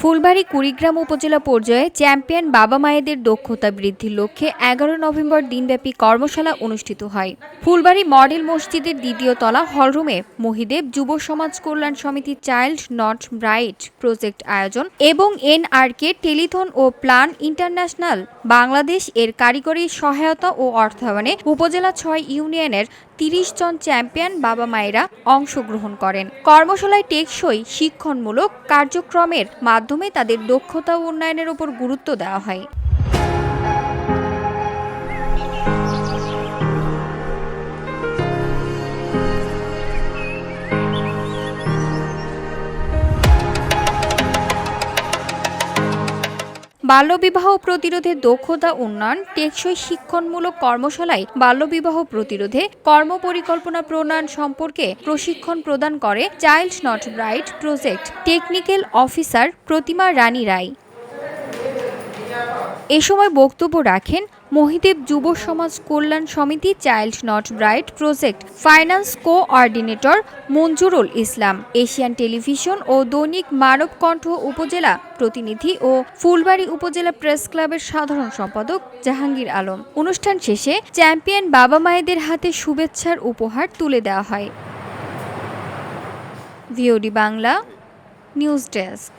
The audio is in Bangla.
ফুলবাড়ী কুড়িগ্রাম উপজেলা পর্যায়ে চ্যাম্পিয়ন বাবা মায়েদের দক্ষতা বৃদ্ধির লক্ষ্যে এগারো নভেম্বর দিনব্যাপী কর্মশালা অনুষ্ঠিত হয়। ফুলবাড়ী মডেল মসজিদের দ্বিতীয় তলা হলরুমে মহিদেব যুব সমাজ কল্যাণ সমিতি চাইল্ড নট ব্রাইট প্রজেক্ট আয়োজন এবং এনআরকে টেলিথন ও প্লান ইন্টারন্যাশনাল বাংলাদেশ এর কারিগরি সহায়তা ও অর্থায়নে উপজেলা ছয় ইউনিয়নের তিরিশ জন চ্যাম্পিয়ন বাবা মায়েরা অংশগ্রহণ করেন। কর্মশালায় টেকসই শিক্ষণমূলক কার্যক্রমের মাধ্যমে তাদের দক্ষতা উন্নয়নের উপর গুরুত্ব দেওয়া হয়। বাল্যবিবাহ প্রতিরোধে দক্ষতা উন্নয়ন, টেকসই শিক্ষণমূলক কর্মশালায় বাল্যবিবাহ প্রতিরোধে কর্মপরিকল্পনা প্রণয়ন সম্পর্কে প্রশিক্ষণ প্রদান করে child not bright project technical officer Protima Rani Roy. এ সময় বক্তব্য রাখেন মহিদেব যুব সমাজ কল্যাণ সমিতি child not bright project finance coordinator Monjurul Islam, Asian television ও দৈনিক মানবকণ্ঠ উপজেলা প্রতিনিধি ও ফুলবাড়ী উপজেলা প্রেস ক্লাবের সাধারণ সম্পাদক জাহাঙ্গীর আলম। অনুষ্ঠান শেষে চ্যাম্পিয়ন বাবা মায়েদের হাতে শুভেচ্ছার উপহার তুলে দেওয়া হয়। VOD Bangla, news desk.